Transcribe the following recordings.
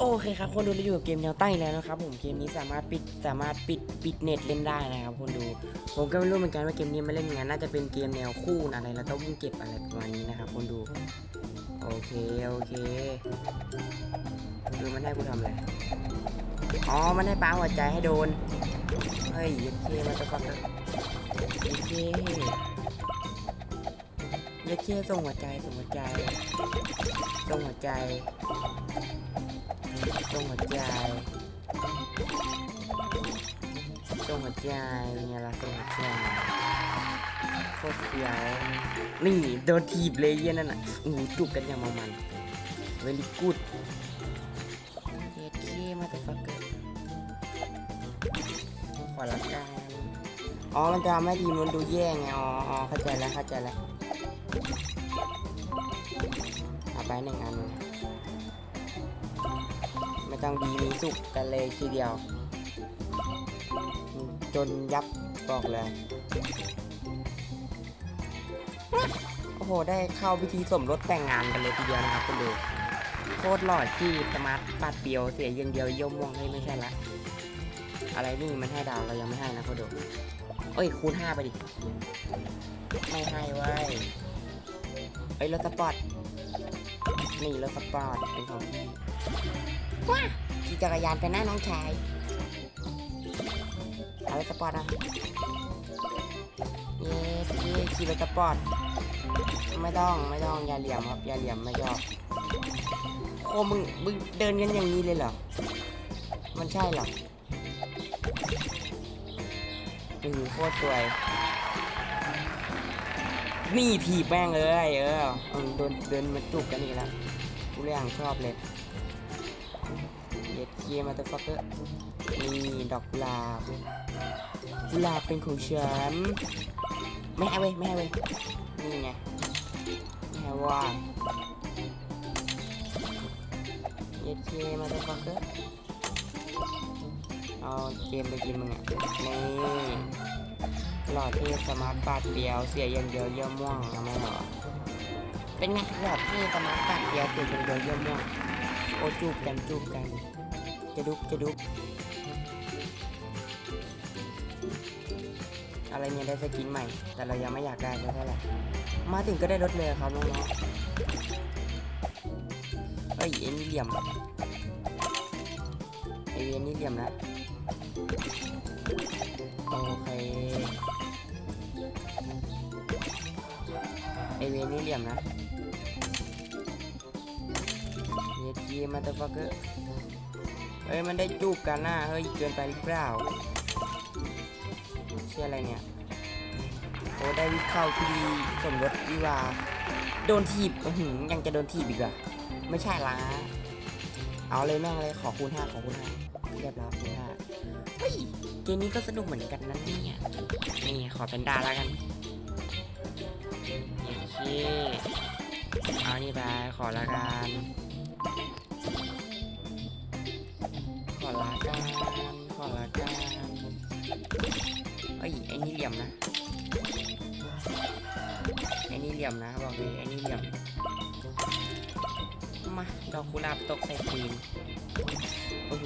โอเคครับคนดูเราอยู่กับเกมแนวตั้งอีกแล้วนะครับผมเกมนี้สามารถปิดสามารถปิดปิดเน็ตเล่นได้นะครับคนดู ผมก็ไม่รู้เหมือนกันว่าเกมนี้มันเล่นยังไงน่าจะเป็นเกมแนวคู่อะไรแล้วก็วิ่งเก็บอะไรประมาณนี้นะครับคนดูโอเคโอเคคือมันให้กูทำอะไรอ๋อมันให้ปาหัวใจให้โดนเฮ้ยเยัดเคมาจะฟังเลยเยัดเคยัดเคส่งหัวใจส่งหัวใจส่งหัวใจ ตรงหัวใจตรงหัวใจเป็นไงล่ะตรงหัวใจโคตรเสียวนี่โดนทีบเลยเหี้ยนั่นน่ะอู้หูจูบกันอย่างมามันเวลิกูดเย็ดเคมาแต่ฟักเกอร์ขอละกันอ๋อ มันจะทำให้ทีมมันดูแย่ไง อ๋ออ๋อเข้าใจแล้ว เข้าใจแล้วเอาไปหนึ่งอัน ไม่ต้องดีมีสุขกันเลยทีเดียว จนยับบอกเลย โอ้โห ได้เข้าพิธีสมรสแต่งงานกันเลยทีเดียวนะครับคุณดูโคตรหล่อที่สมาร์ทปัดเปียวเสียอยังเดียวเยี่ยมม่วงให้ไม่ใช่ละอะไรนี่มันให้ดาวเรายังไม่ให้นะคุณดูเอ้ยคูณห้าไปดิ ไม่ให้เว้ยเอ้ยรถสปอร์ตนี่รถสปอร์ตเป็นของพี่ ว้าขี่จักรยานไปหน้าน้องชายเอารถสปอร์ตนะเย้ขี่ขี่รถสปอร์ตไม่ต้องไม่ต้องอย่าเหลี่ยมครับอย่าเหลี่ยมไม่ชอบโอ้มึงมึงเดินกันอย่างนี้เลยเหรอ มันใช่เหรออือโคตรสวย นี่ถีบแม่งเลยเออเดินเดินมาจุกกันอีกแล้วกูเลยอย่างชอบเลย เย็ดเคียมาตฟักเกอร์นี่ดอกกุหลาบกุหลาบเป็นของฉันไม่ให้เว้ยไม่ให้เว้ยนี่ไงไม่ให้ว่าเย็ดเคียมาตฟักเกอร์เอาเกมไปกินมึงอะนี่หลอดเทพสมาร์ทบาทเดียวเสียอย่างเดียวเยี่ยมม่วงทำไมเหรอเป็นไงหลอดเทพสมาร์ทบาทเดียวเสียอย่างเดียวเยี่ยมม่วง โอ้จูบกันจูบกันจะดุบจะดุบอะไรเนี่ยได้สกินใหม่ แต่เรายังไม่อยากได้สักเท่าไหร่มาถึงก็ได้รถเลยครับน้องๆเฮ้ยเอ็นนี่เหลี่ยมไอเอ็นนี่เหลี่ยมนะโอเคไอเวนนี่เหลี่ยมนะ ย็ดเยีมาตฟักเกอร์เฮ้ยมันได้จูบกันหนะเฮ้ยเกินไปหรือเปล่าเชื่ออะไรเนี่ยโอ้ได้วิเข้าที่ดีสมรสวิวาโดนทีบหือยังจะโดนทีบอีกเหรอไม่ใช่ละเอาเลยแม่งเลยขอคูณห้าขอคูณห้าเรียบร้อยคูณห้าเฮ้ยเกมนี้ก็สนุกเหมือนกันนะเนี่ยนี่ขอเป็นดาแล้วกันโอเคเอานี่ไปขอละกัน อลากันขอลากันเอ้ยไอ้นี่เหลี่ยมนะไอ้นี่เหลี่ยมนะบอกเลยไอ้นี่เหลี่ยมมาดอกกุหลาบตกใส่ตีนโอ้โห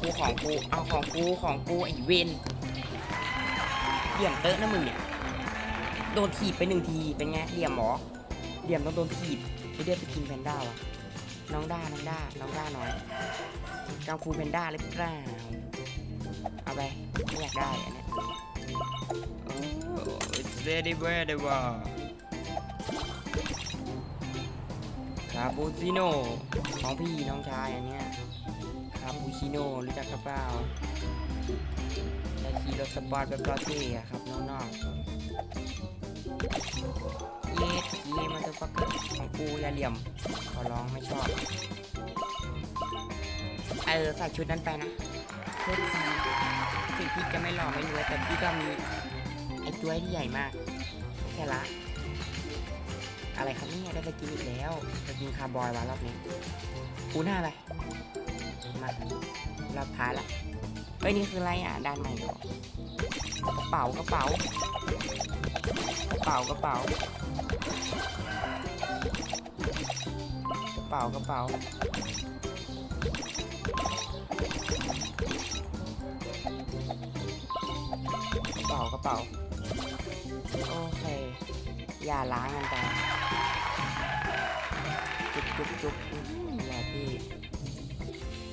กูของกูเอาของกูของกูไอ้เวนเหลี่ยมเตอะนะมึงเนี่ยโดนถีบไปหนึ่งทีเป็นไงเหลี่ยมหรอเหลี่ยมต้องโดนถีบไปเดือดไปกินแพนด้าวะ น้องด้าน้องด้าน้องด้าน้อยกังฟูเพนด้าหรือเปล่าเอาไปไม่อยากได้อันเนี้ยโอ้ it's very very ว่าคาปูชิโน่ของพี่น้องชายอันเนี้ยคาปูชิโน่รู้จักกระเปล่าได้ขี่รถสปอร์ตแบบรอเท่อะครับน้องๆ เย็ดเย่มันจะฟักเกอร์ของกูอย่าเหลี่ยมขอร้องไม่ชอบ เออใส่ชุดนั้นไปนะโทษทีถึงพี่จะไม่หล่อไม่รวยแต่พี่ก็มี ไอ้จ้วที่ใหญ่มาก แค่ละ อะไรครับเนี่ยได้ไปกินอีกแล้วไปกินคาร์บอยวะรอบนี้คูหน้าไปมารอบท้ายละเฮ้ยนี่คืออะไรอะด้านใหม่หรอกระเป๋ากระเป๋า เป๋ากระเป๋ากระเป๋ากระเป๋าเป๋ากระเป๋าโอเค อย่าล้างกันไปจุ๊บจุ๊บจุ๊บอย่าพี่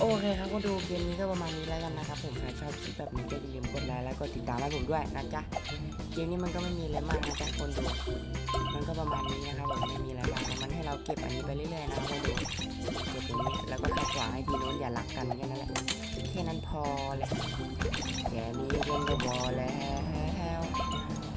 โอเคครับก็ดูเกมนี้ก็ประมาณนี้แล้วกันนะครับผมใครชอบคลิปแบบนี้ก็อย่าลืมกดไลค์และกดติดตามให้ผมด้วยนะจ๊ะเกมนี้มันก็ไม่มีอะไรมากนะจ๊ะคนดูมันก็ประมาณนี้นะครับผมไม่มีอะไรมากมันให้เราเก็บอันนี้ไปเรื่อยๆนะครับคนดูเก็บตรงนี้แล้วก็ขัดขวางให้ทีโน้นอย่ารักกันแค่นั้นแหละแค่นั้นพอแหละแค่นี้เย็นก็พอแล้ว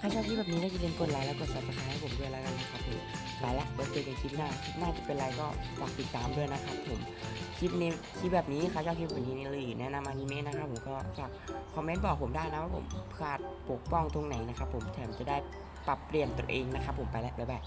ถ้าชอบคลิปแบบนี้ก็อย่าลืมกดไลค์แล้วกด subscribe ให้ผมด้วยแล้วกันนะครับผมไปละเดี๋ยวเจอกันคลิปหน้าคลิปหน้าจะเป็นไรก็ฝากติดตามด้วยนะครับผมคลิปนี้คลิปแบบนี้ใครชอบคลิปแบบนี้นี่เลยแนะนำอนิเมะนะครับผมก็ฝากคอมเมนต์บอกผมได้นะว่าผมพลาดปกป้องตรงไหนนะครับผมแถมจะได้ปรับเปลี่ยนตัวเองนะครับผมไปแล้วบ๊ายบาย